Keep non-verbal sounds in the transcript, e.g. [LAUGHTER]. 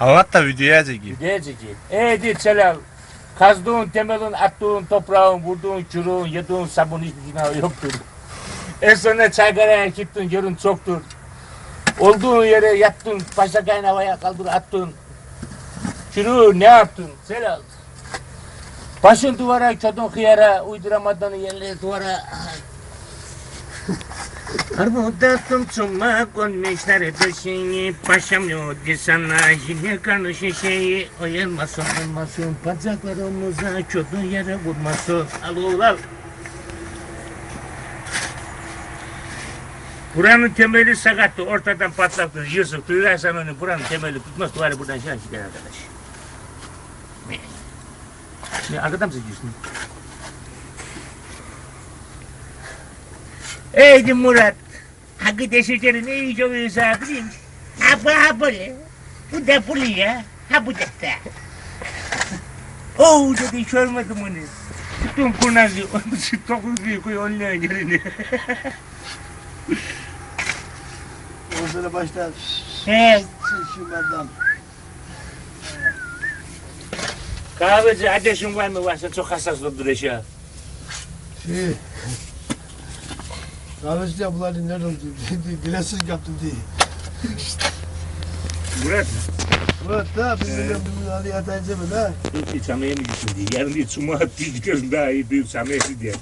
Anlat da videoya çekeyim. Diyecek ki, ey Celal, kazdığın temelin, attığın toprağın, vurduğun çuruğun, yediğin sabun hiçbir günahı yoktur. En sonra çaygaraya gittin, görün çoktur. Olduğun yere yattın, paşa havaya kaldır attın. Çuruğu ne yaptın Celal? Başın duvara, çodun hıyara, uyduramadığın yerlere duvara. Armuda tumçuma konmuşlar döşeği Paşam yoktu sana yine karşı şeyi Oyalmasın olmasın bacaklar omuza Kötü yere vurmasın. Al oğul al. Buranın temeli sakattı ortadan patlattı. Yusuf duyarsan onu buranın temeli tutmaz Duvarı buradan gider arkadaş? Ne? Arkadan mı seçiyorsun? Eydi Murat. Hakkı ne iyice oluyorsa bileyim. Ha bu ha böyle. Bu da pulu ya. Ha bu da da. Oo dedi hiç görmedim onu. Tuttum kurnazı. Toplu büyük koyu onun yerini. O sonra başlar. He. Şunlardan. Kahveci ateşin var mı varsa çok hassas oldur eşya. Şey. Kahveci de bunlar nerede oldu? [LAUGHS] Bilesiz yaptım diye. Murat. Murat da milyon bir milyon alıya teyze mi la? Dur ki çamaya mı gitsin diye. Yarın değil çuma diye gidiyorsun [LAUGHS] daha iyi büyük çamaya diye.